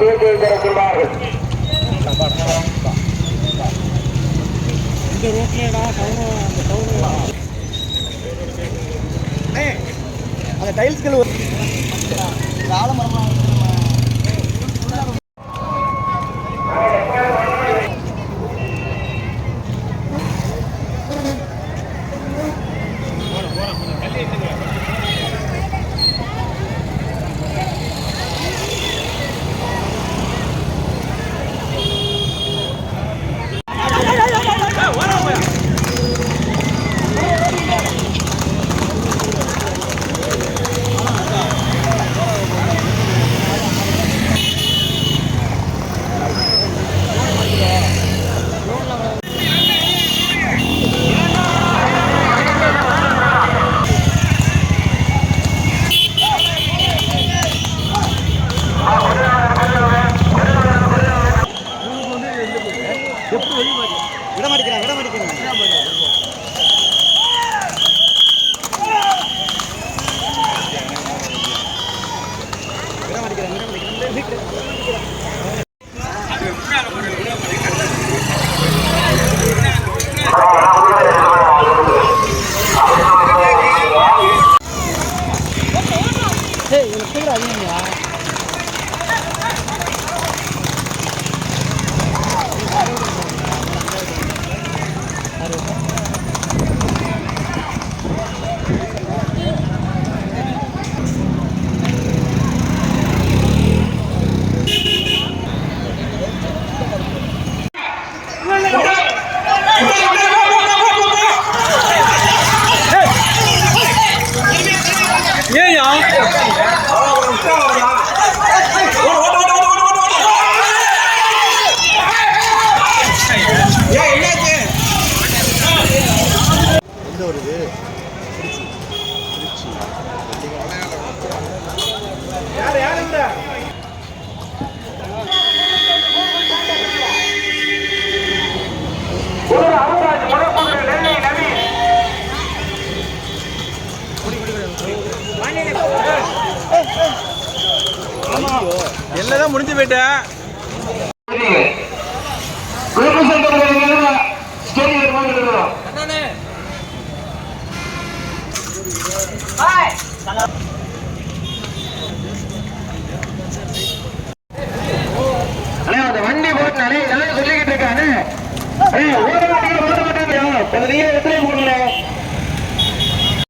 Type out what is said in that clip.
தேர்தல் திறக்கிறார்கள் இந்த ரோட்லடா டவுனு அந்த அந்த டைல்ஸ்கள் ஒரு விட மாட்டேங்கிறான் விட மாட்டேங்கிறான் விட மாட்டேங்கிறான் விட மாட்டேங்கிறான் எல்லாம் முடிஞ்சு போயிட்டேன் ஸ்டேடியம் அந்த வண்டி போட்டு சொல்லிக்கிட்டு இருக்கானே? ஏய் ஓட மாட்டீங்க ஓட மாட்டீங்க பதினேழு எத்தனை போடல